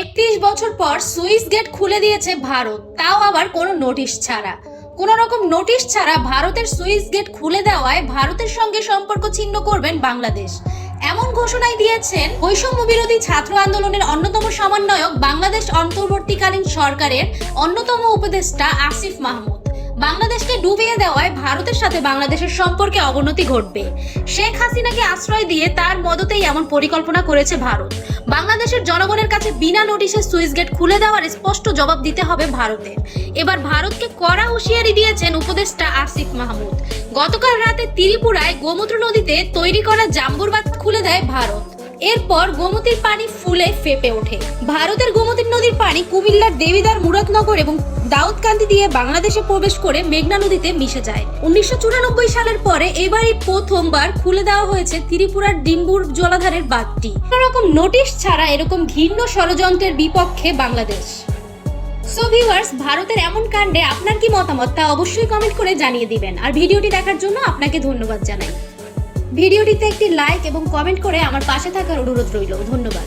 একত্রিশ বছর পর সুইস গেট খুলে দিয়েছে ভারত। তাও আবার কোনো নোটিশ ছাড়া। কোন রকম নোটিশ ছাড়া ভারতের সুইস গেট খুলে দেওয়ায় ভারতের সঙ্গে সম্পর্ক ছিন্ন করবেন বাংলাদেশ। এমন ঘোষণাই দিয়েছেন বৈষম্য বিরোধী ছাত্র আন্দোলনের অন্যতম সমন্বয়ক বাংলাদেশ অন্তর্বর্তীকালীন সরকারের অন্যতম উপদেষ্টা আসিফ মাহমুদ। বাংলাদেশকে ডুবিয়ে দেওয়ায় ভারতের সাথে বাংলাদেশের সম্পর্কে অবনতি ঘটবে। শেখ হাসিনাকে আশ্রয় দিয়ে তার মদতেই এমন পরিকল্পনা করেছে ভারত। বাংলাদেশের জনগণের কাছে বিনা নোটিশে সুইস গেট খুলে দেওয়ার স্পষ্ট জবাব দিতে হবে ভারতের। এবার ভারতকে কড়া হুঁশিয়ারি দিয়েছেন উপদেষ্টা আসিফ মাহমুদ। গতকাল রাতে ত্রিপুরায় গোমূত্র নদীতে তৈরি করা জাম্বুর বাঁধ খুলে দেয় ভারত। এরপর গোমতীর পানি ফুলে ফেপে ওঠে। ভারতের গোমতী নদীর পানি কুমিল্লার দেবিদার মুরাদনগর এবং দাউদকান্দি দিয়ে বাংলাদেশে প্রবেশ করে মেঘনা নদীতে মিশে যায়। উনিশশো চুরানব্বই সালের পরে এবারই প্রথমবার খুলে দেওয়া হয়েছে ত্রিপুরার ডিম্বুর জলাধারের বাঁধটি। কোনো রকম নোটিশ ছাড়া এরকম ঘৃণ্য ষড়যন্ত্রের বিপক্ষে বাংলাদেশ। সো ভিউয়ার্স ভারতের এমন কাণ্ডে আপনার কি মতামত তা অবশ্যই কমেন্ট করে জানিয়ে দিবেন। আর ভিডিওটি দেখার জন্য আপনাকে ধন্যবাদ জানাই। ভিডিওটিতে একটি লাইক এবং কমেন্ট করে আমার পাশে থাকার অনুরোধ রইল। ধন্যবাদ।